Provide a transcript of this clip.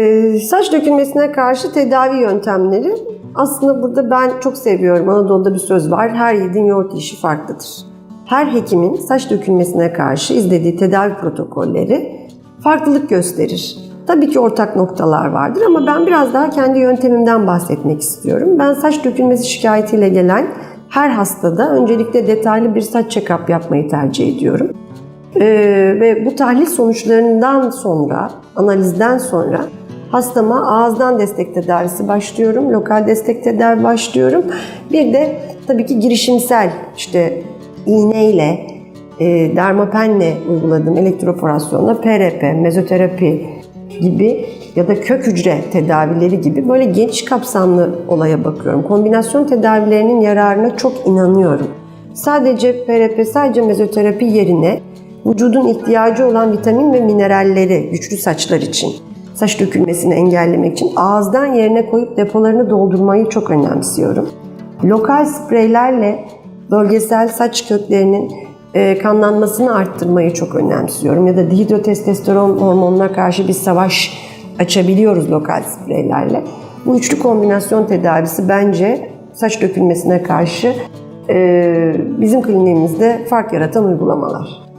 Ee, saç dökülmesine karşı tedavi yöntemleri aslında burada ben çok seviyorum. Anadolu'da bir söz var. Her yiğidin yoğurt işi farklıdır. Her hekimin saç dökülmesine karşı izlediği tedavi protokolleri farklılık gösterir. Tabii ki ortak noktalar vardır ama ben biraz daha kendi yöntemimden bahsetmek istiyorum. Ben saç dökülmesi şikayetiyle gelen her hastada öncelikle detaylı bir saç check-up yapmayı tercih ediyorum. Ee, ve bu tahlil sonuçlarından sonra, analizden sonra hastama ağızdan destek tedavisi başlıyorum, lokal destek tedavi başlıyorum. Bir de tabii ki girişimsel işte iğneyle, e, dermapenle uyguladığım elektroporasyonla PRP, mezoterapi gibi ya da kök hücre tedavileri gibi böyle geniş kapsamlı olaya bakıyorum. Kombinasyon tedavilerinin yararına çok inanıyorum. Sadece PRP, sadece mezoterapi yerine vücudun ihtiyacı olan vitamin ve mineralleri güçlü saçlar için, saç dökülmesini engellemek için ağızdan yerine koyup depolarını doldurmayı çok önemsiyorum. Lokal spreylerle bölgesel saç köklerinin e, kanlanmasını arttırmayı çok önemsiyorum. Ya da dihidrotestosteron hormonuna karşı bir savaş açabiliyoruz lokal spreylerle. Bu üçlü kombinasyon tedavisi bence saç dökülmesine karşı e, bizim kliniğimizde fark yaratan uygulamalar.